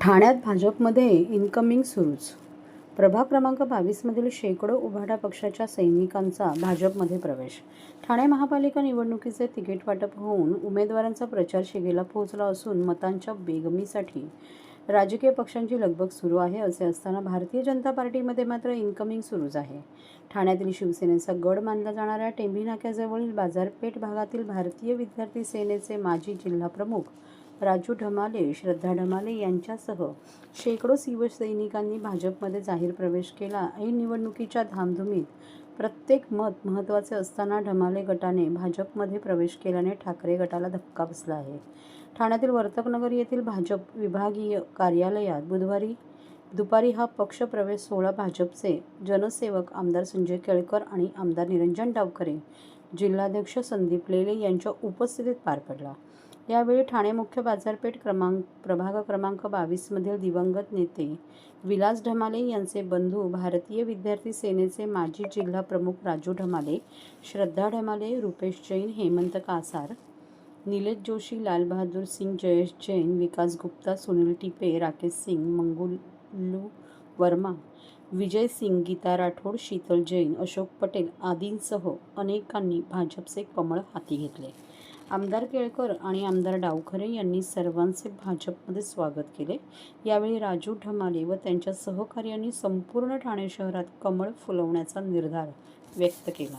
ठाण्यात भाजपमध्ये इनकमिंग सुरूच प्रभाग क्रमांक बावीसमधील शेकडो उभाटा पक्षाच्या सैनिकांचा भाजपमध्ये प्रवेश. ठाणे महापालिका निवडणुकीचे तिकीट वाटप होऊन उमेदवारांचा प्रचार शिगेला पोहोचला असून मतांच्या बेगमीसाठी राजकीय पक्षांची लगबग सुरू आहे असे असताना भारतीय जनता पार्टीमध्ये मात्र इनकमिंग सुरूच आहे. ठाण्यातील शिवसेनेचा गड मानला जाणाऱ्या टेंभी नाक्याजवळील बाजारपेठ भागातील भारतीय विद्यार्थी सेनेचे माजी जिल्हाप्रमुख राजू ढमाले श्रद्धा ढमाले यांच्यासह शेकडो शिवसैनिकांनी भाजपमध्ये जाहीर प्रवेश केला. ऐन निवडणुकीच्या धामधुमीत प्रत्येक मत महत्त्वाचे असताना ढमाले गटाने भाजपमध्ये प्रवेश केल्याने ठाकरे गटाला धक्का बसला आहे. ठाण्यातील वर्तकनगर येथील भाजप विभागीय कार्यालयात बुधवारी दुपारी हा पक्षप्रवेश सोहळा भाजपचे जनसेवक आमदार संजय केळकर आणि आमदार निरंजन डावकरे जिल्हाध्यक्ष संदीप लेले यांच्या उपस्थितीत पार पडला. यावेळी ठाणे मुख्य बाजारपेठ क्रमांक प्रभाग क्रमांक बावीसमधील दिवंगत नेते विलास ढमाले यांचे बंधू भारतीय विद्यार्थी सेनेचे माजी जिल्हा प्रमुख राजू ढमाले श्रद्धा ढमाले रुपेश जैन हेमंत कासार निलेश जोशी लालबहादूर सिंग जयेश जैन विकास गुप्ता सुनील टिपे राकेश सिंग मंगुलू वर्मा विजय सिंग गीता राठोड शीतल जैन अशोक पटेल आदींसह अनेकांनी भाजपचे कमळ हाती घेतले. आमदार केळकर आणि आमदार डावखरे यांनी सर्वांचे भाजपमध्ये स्वागत केले. यावेळी राजू ढमाले व त्यांच्या सहकार्यांनी संपूर्ण ठाणे शहरात कमळ फुलवण्याचा निर्धार व्यक्त केला.